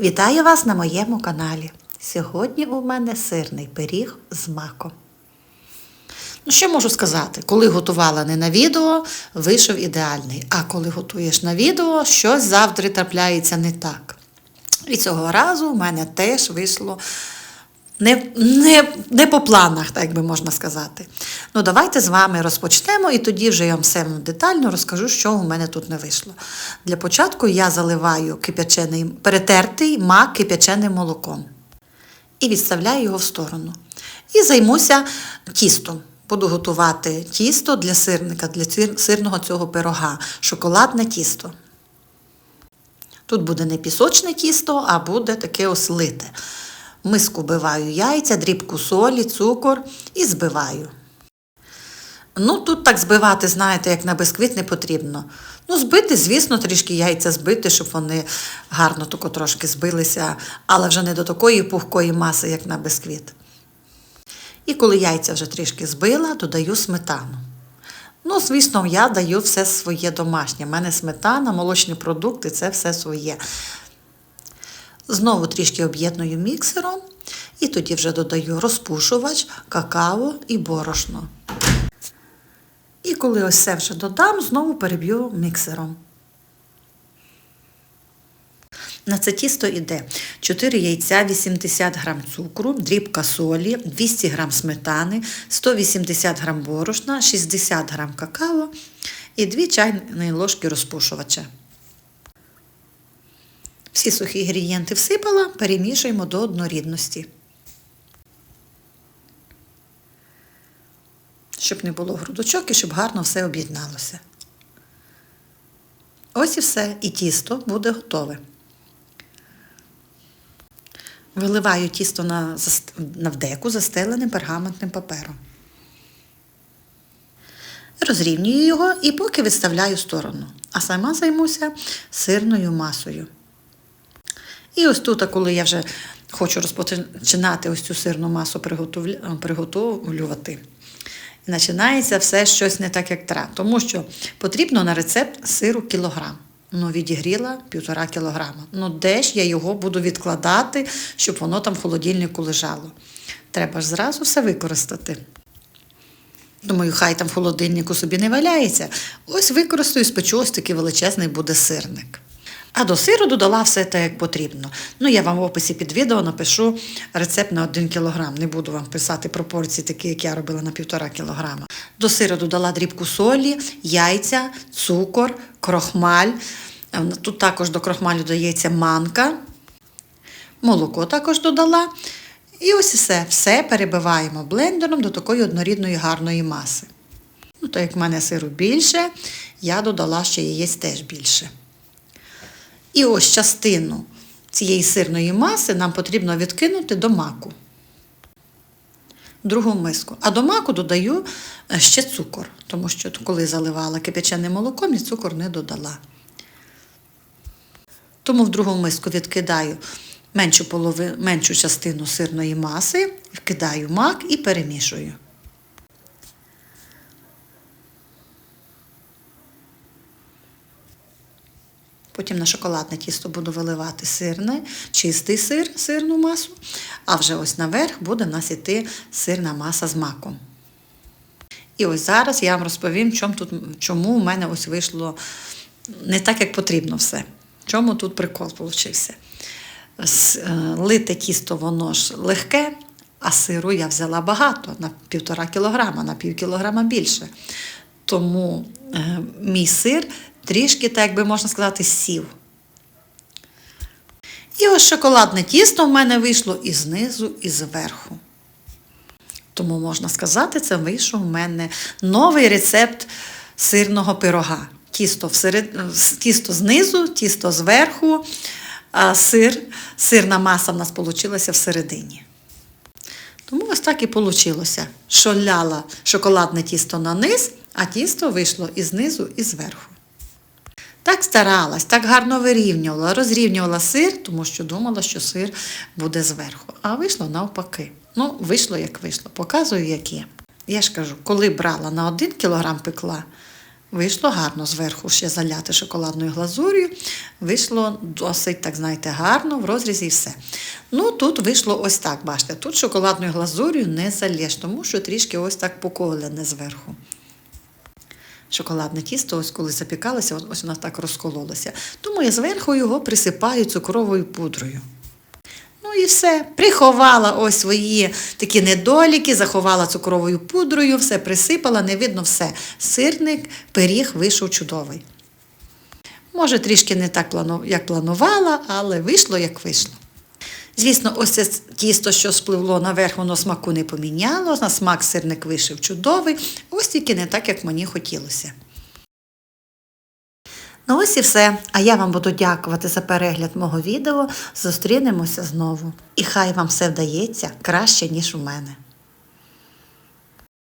Вітаю вас на моєму каналі. Сьогодні у мене сирний пиріг з маком. Ну, що можу сказати? Коли готувала не на відео, вийшов ідеальний. А коли готуєш на відео, щось завжди трапляється не так. І цього разу у мене теж вийшло не, не, не по планах, так би можна сказати. Ну, давайте з вами розпочнемо, і тоді вже я вам все детально розкажу, що у мене тут не вийшло. Для початку я заливаю кип'ячений, перетертий мак кип'яченим молоком і відставляю його в сторону. І займуся тістом. Буду готувати тісто для сирника, для сирного цього пирога, шоколадне тісто. Тут буде не пісочне тісто, а буде таке ось лите. Миску вбиваю яйця, дрібку солі, цукор і збиваю. Ну, тут так збивати, знаєте, як на бисквіт не потрібно. Ну, збити, звісно, трішки яйця збити, щоб вони гарно тако трошки збилися, але вже не до такої пухкої маси, як на бисквіт. І коли яйця вже трішки збила, додаю сметану. Ну, звісно, я даю все своє домашнє. У мене сметана, молочні продукти це все своє. Знову трішки об'єдную міксером і тоді вже додаю розпушувач, какао і борошно. Коли ось це вже додам, знову переб'ю міксером. На це тісто йде 4 яйця, 80 г цукру, дрібка солі, 200 г сметани, 180 г борошна, 60 г какао і 2 чайні ложки розпушувача. Всі сухі інгредієнти всипала, перемішуємо до однорідності. Щоб не було грудочок і щоб гарно все об'єдналося. Ось і все, і тісто буде готове. Виливаю тісто на, на вдеку, застеленим пергаментним папером. Розрівнюю його і поки відставляю в сторону, а сама займуся сирною масою. І ось тут, коли я вже хочу розпочинати ось цю сирну масу приготовлювати, починається все щось не так, як треба. Тому що потрібно на рецепт сиру кілограм. Ну, відігріла півтора кілограма. Ну, де ж я його буду відкладати, щоб воно там в холодильнику лежало. Треба ж зразу все використати. Думаю, хай там в холодильнику собі не валяється. Ось використаю, спечу ось такий величезний буде сирник. А до сиру додала все те, як потрібно. Ну, я вам в описі під відео напишу рецепт на 1 кілограм. Не буду вам писати пропорції, такі, як я робила на 1,5 кілограма. До сиру додала дрібку солі, яйця, цукор, крохмаль. Е, Тут також до крохмалю додається манка. Молоко також додала. І ось все. Все перебиваємо блендером до такої однорідної гарної маси. Ну, так як в мене сиру більше, я додала ще яєць теж більше. І ось частину цієї сирної маси нам потрібно відкинути до маку. Другу миску. А до маку додаю е, ще цукор, тому що коли заливала кипяченим молоком, я цукор не додала. Тому в другу миску відкидаю меншу, полови, меншу частину сирної маси, вкидаю мак і перемішую. Потім на шоколадне тісто буду виливати сирне, чистий сир, сирну масу, а вже ось наверх буде в нас іти сирна маса з маком. І ось зараз я вам розповім, чому, тут, чому у мене ось вийшло не так, як потрібно все. Чому тут прикол получився. Е, Лите тісто, воно ж легке, а сиру я взяла багато, на півтора кілограма, на пів кілограма більше. Тому е, мій сир трішки, так би можна сказати, сів. І ось шоколадне тісто в мене вийшло і знизу, і зверху. Тому можна сказати, це вийшов у мене новий рецепт сирного пирога. Тісто, всеред... тісто знизу, тісто зверху, а сир, сирна маса в нас вийшла всередині. Тому ось так і вийшло. Що ляла шоколадне тісто на низ, а тісто вийшло і знизу, і зверху. Так старалась, так гарно вирівнювала, розрівнювала сир, тому що думала, що сир буде зверху. А вийшло навпаки. Ну, вийшло як вийшло. Показую, як є. Я ж кажу, коли брала на 1 кілограм пекла, Вийшло гарно зверху ще заляти шоколадною глазур'ю. Вийшло досить, так знаєте, гарно, в розрізі і все. Ну, тут вийшло ось так, бачите, тут шоколадною глазур'ю не залєш, тому що трішки ось так поколене зверху. Шоколадне тісто, ось коли запікалося, ось воно так розкололося. Тому я зверху його присипаю цукровою пудрою. Ну і все. Приховала ось свої такі недоліки, заховала цукровою пудрою, все присипала, не видно все. Сирник, пиріг вийшов чудовий. Може, трішки не так, як планувала, але вийшло, як вийшло. Звісно, ось це тісто, що спливло наверх, воно смаку не поміняло, на смак сирник вийшов чудовий, ось тільки не так, як мені хотілося. Ну ось і все. А я вам буду дякувати за перегляд мого відео. Зустрінемося знову. І хай вам все вдається краще, ніж у мене.